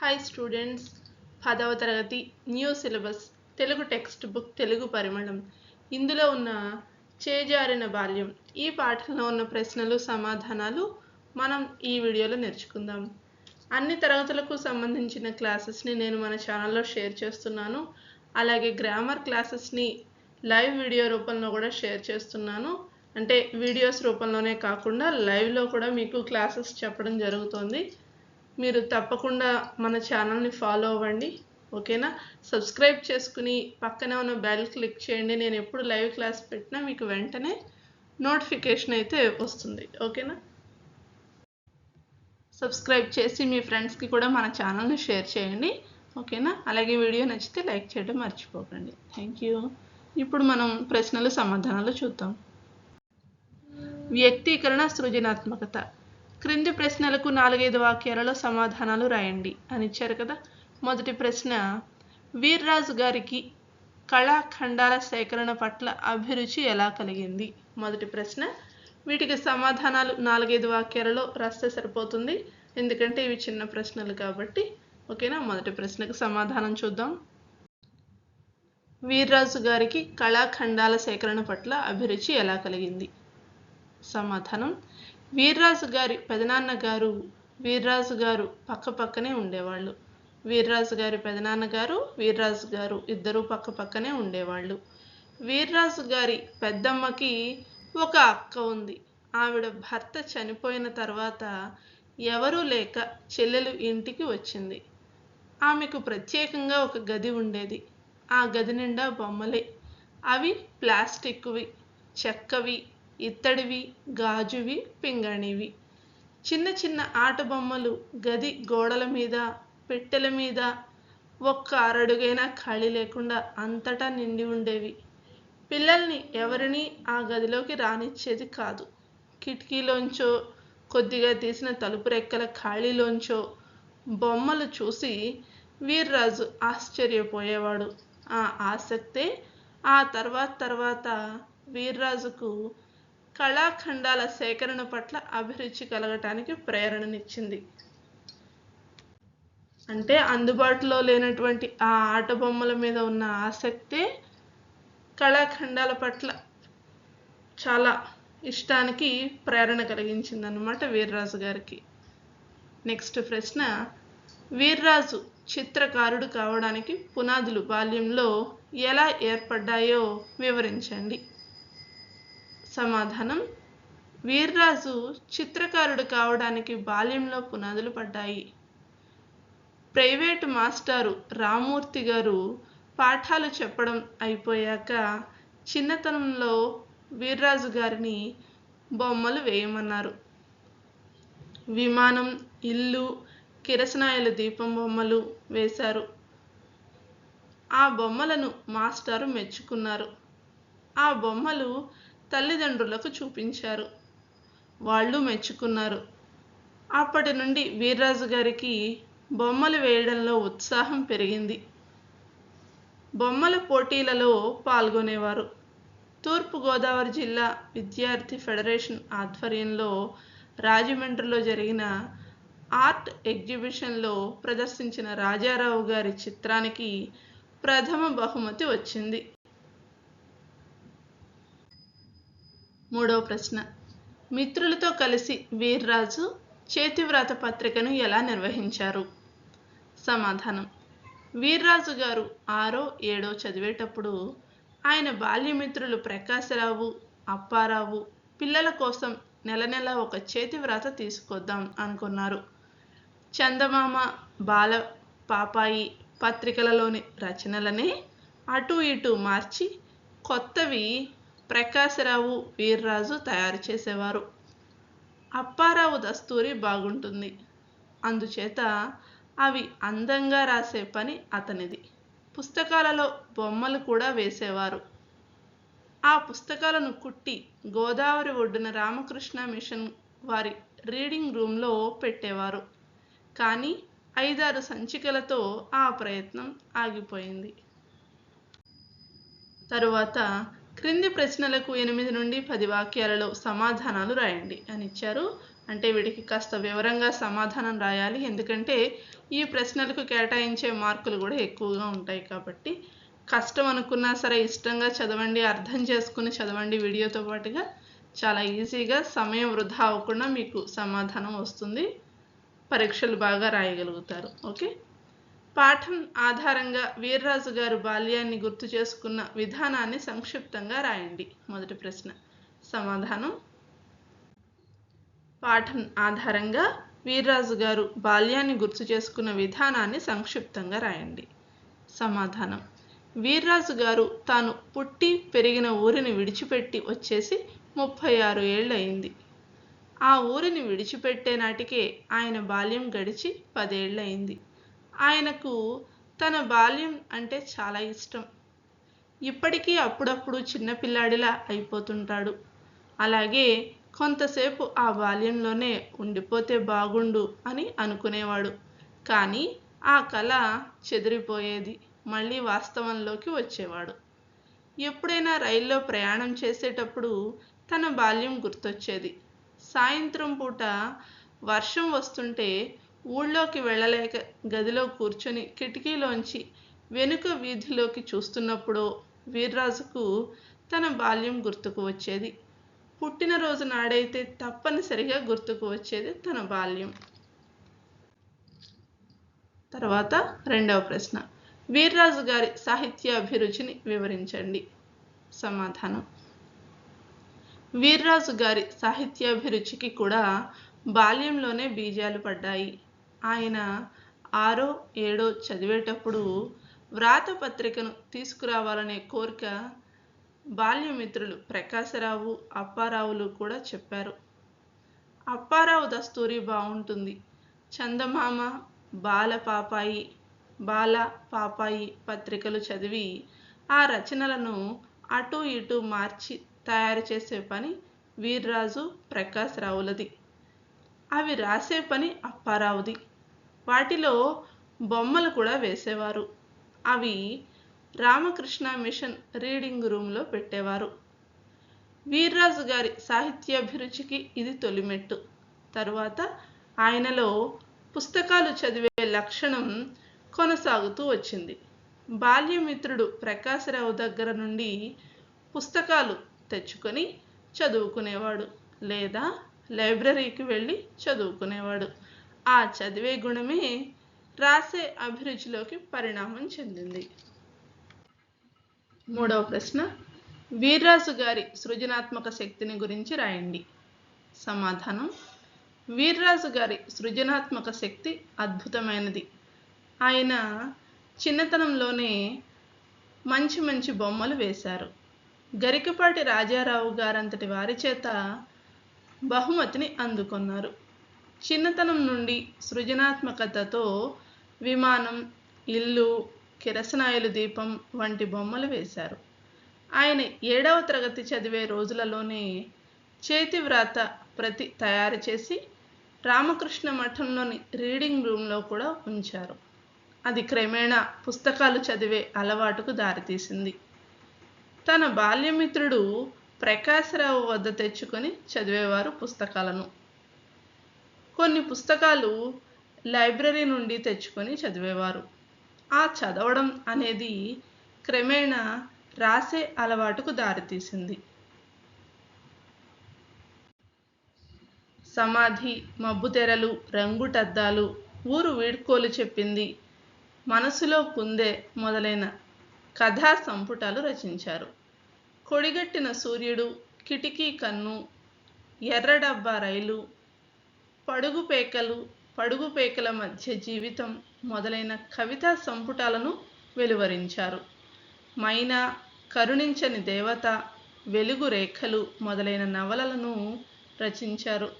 Hi students పదవ తరగతి new syllabus Telugu text book Telugu పరిమళం. ఇందులో ఉన్న చేజారిన బాల్యం ఈ పాఠంలో ఉన్న ప్రశ్నలు సమాధానాలు మనం ఈ వీడియోలో నేర్చుకుందాం. అన్ని తరగతులకు సంబంధించిన క్లాసెస్ని నేను మన ఛానల్లో షేర్ చేస్తున్నాను. అలాగే గ్రామర్ క్లాసెస్ని లైవ్ వీడియో రూపంలో కూడా షేర్ చేస్తున్నాను. అంటే వీడియోస్ రూపంలోనే కాకుండా లైవ్లో కూడా మీకు క్లాసెస్ చెప్పడం జరుగుతుంది. మీరు తప్పకుండా మన ఛానల్ని ఫాలో అవ్వండి ఓకేనా? సబ్స్క్రైబ్ చేసుకుని పక్కనే ఉన్న బెల్ క్లిక్ చేయండి. నేను ఎప్పుడు లైవ్ క్లాస్ పెట్టినా మీకు వెంటనే నోటిఫికేషన్ అయితే వస్తుంది ఓకేనా? సబ్స్క్రైబ్ చేసి మీ ఫ్రెండ్స్కి కూడా మన ఛానల్ని షేర్ చేయండి ఓకేనా? అలాగే వీడియో నచ్చితే లైక్ చేయడం మర్చిపోకండి. Thank you. ఇప్పుడు మనం ప్రశ్నలు సమాధానాలు చూద్దాం. వ్యక్తీకరణ సృజనాత్మకత. క్రింది ప్రశ్నలకు నాలుగైదు వాక్యాలలో సమాధానాలు రాయండి అని ఇచ్చారు కదా. మొదటి ప్రశ్న వీర్రాజు గారికి కళాఖండాల సేకరణ పట్ల అభిరుచి ఎలా కలిగింది? మొదటి ప్రశ్న వీటికి సమాధానాలు నాలుగైదు వాక్యాలలో రాస్తే సరిపోతుంది. ఎందుకంటే ఇవి చిన్న ప్రశ్నలు కాబట్టి. ఓకేనా? మొదటి ప్రశ్నకు సమాధానం చూద్దాం. వీర్రాజు గారికి కళాఖండాల సేకరణ పట్ల అభిరుచి ఎలా కలిగింది? సమాధానం వీర్రాజు గారి పెదనాన్న గారు వీర్రాజు గారు పక్క పక్కనే ఉండేవాళ్ళు. వీర్రాజు గారి పెదనాన్న గారు వీర్రాజు గారు ఇద్దరు పక్క పక్కనే ఉండేవాళ్ళు. వీర్రాజు గారి పెద్దమ్మకి ఒక అక్క ఉంది. ఆవిడ భర్త చనిపోయిన తర్వాత ఎవరూ లేక చెల్లెలు ఇంటికి వచ్చింది. ఆమెకు ప్రత్యేకంగా ఒక గది ఉండేది. ఆ గది నిండా బొమ్మలే. అవి ప్లాస్టిక్వి చెక్కవి ఇత్తడివి గాజువి పింగాణివి. చిన్న చిన్న ఆట బొమ్మలు గది గోడల మీద పెట్టెల మీద ఒక్క అరడుగైనా ఖాళీ లేకుండా అంతటా నిండి ఉండేవి. పిల్లల్ని ఎవరిని ఆ గదిలోకి రానిచ్చేది కాదు. కిటికీలోంచో కొద్దిగా తీసిన తలుపు రెక్కల ఖాళీలోంచో బొమ్మలు చూసి వీర్రాజు ఆశ్చర్యపోయేవాడు. ఆ ఆసక్తే ఆ తర్వాత తర్వాత వీర్రాజుకు కళాఖండాల సేకరణ పట్ల అభిరుచి కలగటానికి ప్రేరణనిచ్చింది. అంటే అందుబాటులో లేనటువంటి ఆ ఆట బొమ్మల మీద ఉన్న ఆసక్తి కళాఖండాల పట్ల చాలా ఇష్టానికి ప్రేరణ కలిగించింది వీర్రాజు గారికి. నెక్స్ట్ ప్రశ్న వీర్రాజు చిత్రకారుడు కావడానికి పునాదులు బాల్యంలో ఎలా ఏర్పడ్డాయో వివరించండి. సమాధానం. వీర్రాజు చిత్రకారుడు కావడానికి బాల్యంలో పునాదులు పడ్డాయి. ప్రైవేటు మాస్టారు రామూర్తి గారు పాఠాలు చెప్పడం అయిపోయాక చిన్నతనంలో వీర్రాజు గారిని బొమ్మలు వేయమన్నారు. విమానం ఇల్లు కిరసనాయల దీపం బొమ్మలు వేశారు. ఆ బొమ్మలను మాస్టారు మెచ్చుకున్నారు. ఆ బొమ్మలు తల్లిదండ్రులకు చూపించారు. వాళ్ళు మెచ్చుకున్నారు. అప్పటి నుండి వీర్రాజు గారికి బొమ్మలు వేయడంలో ఉత్సాహం పెరిగింది. బొమ్మల పోటీలలో పాల్గొనేవారు. తూర్పుగోదావరి జిల్లా విద్యార్థి ఫెడరేషన్ ఆధ్వర్యంలో రాజమండ్రిలో జరిగిన ఆర్ట్ ఎగ్జిబిషన్లో ప్రదర్శించిన రాజారావు గారి చిత్రానికి ప్రథమ బహుమతి వచ్చింది. మూడవ ప్రశ్న. మిత్రులతో కలిసి వీర్రాజు చేతివ్రాత పత్రికను ఎలా నిర్వహించారు? సమాధానం. వీర్రాజు గారు ఆరో ఏడో చదివేటప్పుడు ఆయన బాల్యమిత్రులు ప్రకాశరావు అప్పారావు పిల్లల కోసం నెల నెల ఒక చేతి వ్రాత తీసుకొద్దాం అనుకున్నారు. చందమామ బాల పాపాయి పత్రికలలోని రచనలనే అటు ఇటు మార్చి కొత్తవి ప్రకాశరావు వీర్రాజు తయారు చేసేవారు. అప్పారావు దస్తూరి బాగుంటుంది. అందుచేత అవి అందంగా రాసే పని అతనిది. పుస్తకాలలో బొమ్మలు కూడా వేసేవారు. ఆ పుస్తకాలను కుట్టి గోదావరి ఒడ్డున రామకృష్ణ మిషన్ వారి రీడింగ్ రూమ్లో పెట్టేవారు. కానీ ఐదారు సంచికలతో ఆ ప్రయత్నం ఆగిపోయింది. తరువాత క్రింది ప్రశ్నలకు ఎనిమిది నుండి పది వాక్యాలలో సమాధానాలు రాయండి అని ఇచ్చారు. అంటే వీటికి కాస్త వివరంగా సమాధానం రాయాలి. ఎందుకంటే ఈ ప్రశ్నలకు కేటాయించే మార్కులు కూడా ఎక్కువగా ఉంటాయి కాబట్టి కష్టం అనుకున్నా సరే ఇష్టంగా చదవండి అర్థం చేసుకుని చదవండి వీడియోతో పాటుగా. చాలా ఈజీగా సమయం వృధా అవ్వకుండా మీకు సమాధానం వస్తుంది. పరీక్షలు బాగా రాయగలుగుతారు. ఓకే? పాఠం ఆధారంగా వీర్రాజు గారు బాల్యాన్ని గుర్తు చేసుకున్న విధానాన్ని సంక్షిప్తంగా రాయండి. మొదటి ప్రశ్న. సమాధానం. పాఠం ఆధారంగా వీర్రాజు గారు బాల్యాన్ని గుర్తు చేసుకున్న విధానాన్ని సంక్షిప్తంగా రాయండి. సమాధానం. వీర్రాజు గారు తాను పుట్టి పెరిగిన ఊరిని విడిచిపెట్టి వచ్చేసి ముప్పై ఆరు ఏళ్ళయింది. ఆ ఊరిని విడిచిపెట్టే నాటికే ఆయన బాల్యం గడిచి పదేళ్ళయింది. ఆయనకు తన బాల్యం అంటే చాలా ఇష్టం. ఇప్పటికీ అప్పుడప్పుడు చిన్నపిల్లాడిలా అయిపోతుంటాడు. అలాగే కొంతసేపు ఆ బాల్యంలోనే ఉండిపోతే బాగుండు అని అనుకునేవాడు. కానీ ఆ కళ చెదిరిపోయేది మళ్ళీ వాస్తవంలోకి వచ్చేవాడు. ఎప్పుడైనా రైల్లో ప్రయాణం చేసేటప్పుడు తన బాల్యం గుర్తొచ్చేది. సాయంత్రం పూట వర్షం వస్తుంటే ఊళ్ళోకి వెళ్ళలేక గదిలో కూర్చొని కిటికీలోంచి వెనుక వీధిలోకి చూస్తున్నప్పుడు వీర్రాజుకు తన బాల్యం గుర్తుకు వచ్చేది. పుట్టినరోజు నాడైతే తప్పనిసరిగా గుర్తుకు వచ్చేది తన బాల్యం. తర్వాత రెండవ ప్రశ్న. వీర్రాజు గారి సాహిత్య అభిరుచిని వివరించండి. సమాధానం. వీర్రాజు గారి సాహిత్యాభిరుచికి కూడా బాల్యంలోనే బీజాలు పడ్డాయి. ఆయన ఆరో ఏడో చదివేటప్పుడు వ్రాత పత్రికను తీసుకురావాలనే కోరిక బాల్యమిత్రులు ప్రకాశరావు అప్పారావులు కూడా చెప్పారు. అప్పారావు దస్తూరి బాగుంటుంది. చందమామ బాల పాపాయి బాల పాపాయి పత్రికలు చదివి ఆ రచనలను అటు ఇటు మార్చి తయారు చేసే పని వీర్రాజు ప్రకాశరావులది. అవి రాసే పని అప్పారావుది. వాటిలో బొమ్మలు కూడా వేసేవారు. అవి రామకృష్ణ మిషన్ రీడింగ్ రూమ్లో పెట్టేవారు. వీర్రాజు గారి సాహిత్యాభిరుచికి ఇది తొలిమెట్టు. తరువాత ఆయనలో పుస్తకాలు చదివే లక్షణం కొనసాగుతూ వచ్చింది. బాల్యమిత్రుడు ప్రకాశరావు దగ్గర నుండి పుస్తకాలు తెచ్చుకొని చదువుకునేవాడు లేదా లైబ్రరీకి వెళ్ళి చదువుకునేవాడు. ఆ చదివే గుణమే రాసే అభిరుచిలోకి పరిణామం చెందింది. మూడవ ప్రశ్న వీర్రాజు గారి సృజనాత్మక శక్తిని గురించి రాయండి. సమాధానం వీర్రాజు గారి సృజనాత్మక శక్తి అద్భుతమైనది. ఆయన చిన్నతనంలోనే మంచి మంచి బొమ్మలు వేశారు. గరికపాటి రాజారావు గారంతటి వారి చేత బహుమతిని అందుకున్నారు. చిన్నతనం నుండి సృజనాత్మకతతో విమానం ఇల్లు కిరసనాయలు దీపం వంటి బొమ్మలు వేశారు. ఆయన ఏడవ తరగతి చదివే రోజులలోనే చేతి వ్రాత ప్రతి తయారు చేసి రామకృష్ణ మఠంలోని రీడింగ్ రూమ్లో కూడా ఉంచారు. అది క్రమేణా పుస్తకాలు చదివే అలవాటుకు దారితీసింది. తన బాల్యమిత్రుడు ప్రకాశరావు వద్ద తెచ్చుకొని చదివేవారు పుస్తకాలను. కొన్ని పుస్తకాలు లైబ్రరీ నుండి తెచ్చుకొని చదివేవారు. ఆ చదవడం అనేది క్రమేణా రాసే అలవాటుకు దారితీసింది. సమాధి మబ్బుతెరలు రంగుటద్దాలు ఊరు వీడ్కోలు చెప్పింది మనసులో కుందే మొదలైన కథా సంపుటాలు రచించారు. కొడిగట్టిన సూర్యుడు కిటికీ కన్ను ఎర్ర డబ్బా రైలు పడుగు పేకలు పడుగు పేకల మధ్య జీవితం మొదలైన కవితా సంపుటాలను వెలువరించారు. మైనా కరుణించని దేవత వెలుగు రేఖలు మొదలైన నవలలను రచించారు.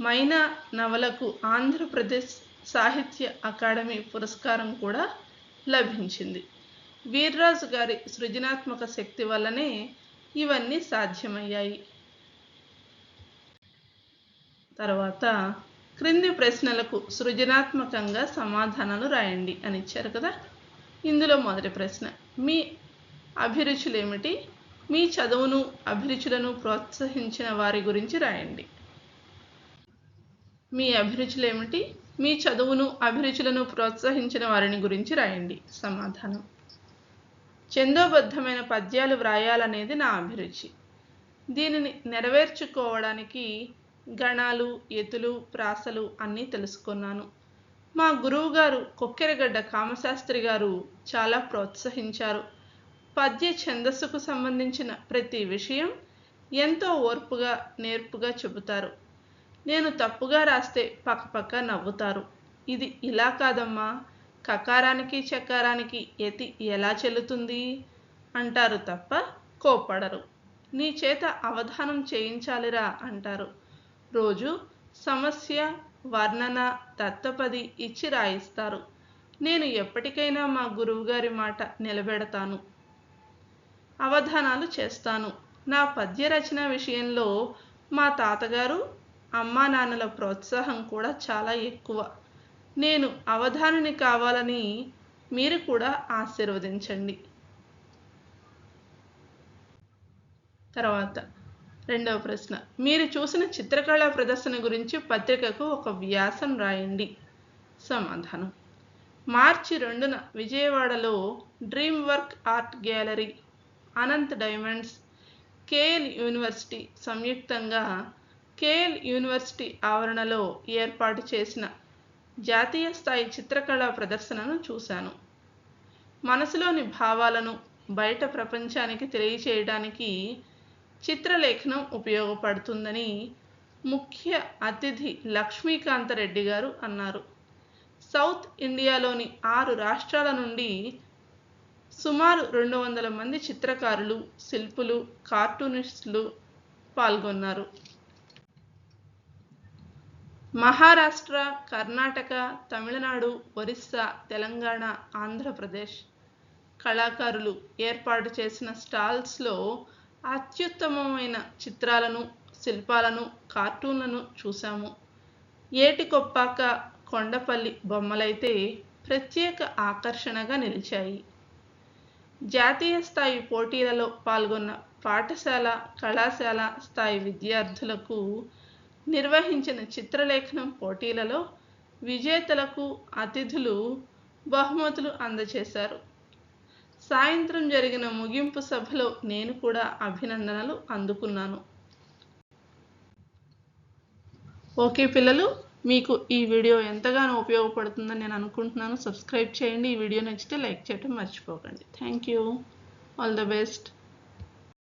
మైనా నవలకు ఆంధ్రప్రదేశ్ సాహిత్య అకాడమీ పురస్కారం కూడా లభించింది. వీర్రాజు గారి సృజనాత్మక శక్తి వల్లనే ఇవన్నీ సాధ్యమయ్యాయి. తర్వాత క్రింది ప్రశ్నలకు సృజనాత్మకంగా సమాధానాలు రాయండి అని ఇచ్చారు కదా? ఇందులో మొదటి ప్రశ్న మీ అభిరుచులు ఏమిటి మీ చదువును అభిరుచులను ప్రోత్సహించిన వారి గురించి రాయండి. మీ అభిరుచులు ఏమిటి మీ చదువును అభిరుచులను ప్రోత్సహించిన వారిని గురించి రాయండి. సమాధానం చందోబద్ధమైన పద్యాలు వ్రాయాలనేది నా అభిరుచి. దీనిని నెరవేర్చుకోవడానికి గణాలు ఎతులు ప్రాసలు అన్నీ తెలుసుకున్నాను. మా గురువుగారు కొక్కెరగడ్డ కామశాస్త్రి గారు చాలా ప్రోత్సహించారు. పద్య ఛందస్సుకు సంబంధించిన ప్రతి విషయం ఎంతో ఓర్పుగా నేర్పుగా చెబుతారు. నేను తప్పుగా రాస్తే పక్కపక్క నవ్వుతారు. ఇది ఇలా కాదమ్మా కకారానికి చకారానికి ఎతి ఎలా చెల్లుతుంది? అంటారు తప్ప కోపడరు నీ చేత అవధానం చేయించాలిరా అంటారు. రోజు సమస్య వర్ణన దత్తపది ఇచ్చి రాయిస్తారు. నేను ఎప్పటికైనా మా గురువుగారి మాట నిలబెడతాను. అవధానాలు చేస్తాను. నా పద్య రచన విషయంలో మా తాతగారు అమ్మా నాన్నల ప్రోత్సాహం కూడా చాలా ఎక్కువ. నేను అవధానిని కావాలని మీరు కూడా ఆశీర్వదించండి. తర్వాత రెండవ ప్రశ్న. మీరు చూసిన చిత్రకళా ప్రదర్శన గురించి పత్రికకు ఒక వ్యాసం రాయండి. సమాధానం. మార్చి రెండున విజయవాడలో dream work art gallery Anant diamonds KL university సంయుక్తంగా కేఎల్ యూనివర్సిటీ ఆవరణలో ఏర్పాటు చేసిన జాతీయ స్థాయి చిత్రకళా ప్రదర్శనను చూశాను. మనసులోని భావాలను బయట ప్రపంచానికి తెలియచేయడానికి చిత్రలేఖనం ఉపయోగపడుతుందని ముఖ్య అతిథి లక్ష్మీకాంత రెడ్డి గారు అన్నారు. సౌత్ ఇండియాలోని ఆరు రాష్ట్రాల నుండి సుమారు రెండు వందల మంది చిత్రకారులు శిల్పులు కార్టూనిస్టులు పాల్గొన్నారు. మహారాష్ట్ర కర్ణాటక తమిళనాడు ఒరిస్సా తెలంగాణ ఆంధ్రప్రదేశ్ కళాకారులు ఏర్పాటు చేసిన స్టాల్స్లో అత్యుత్తమమైన చిత్రాలను శిల్పాలను కార్టూన్లను చూసాము ఏటికొప్పాక కొండపల్లి బొమ్మలైతే ప్రత్యేక ఆకర్షణగా నిలిచాయి. జాతీయ స్థాయి పోటీలలో పాల్గొన్న పాఠశాల కళాశాల స్థాయి విద్యార్థులకు నిర్వహించిన చిత్రలేఖనం పోటీలలో విజేతలకు అతిథులు బహుమతులు అందజేశారు. సాయంత్రం జరిగిన ముగింపు సభలో నేను కూడా అభినందనలు అందుకున్నాను. ఓకే పిల్లలు మీకు ఈ వీడియో ఎంతగానో ఉపయోగపడుతుందని నేను అనుకుంటున్నాను. సబ్స్క్రైబ్ చేయండి. ఈ వీడియో నచ్చితే లైక్ చేయటం మర్చిపోకండి. Thank you. All the best.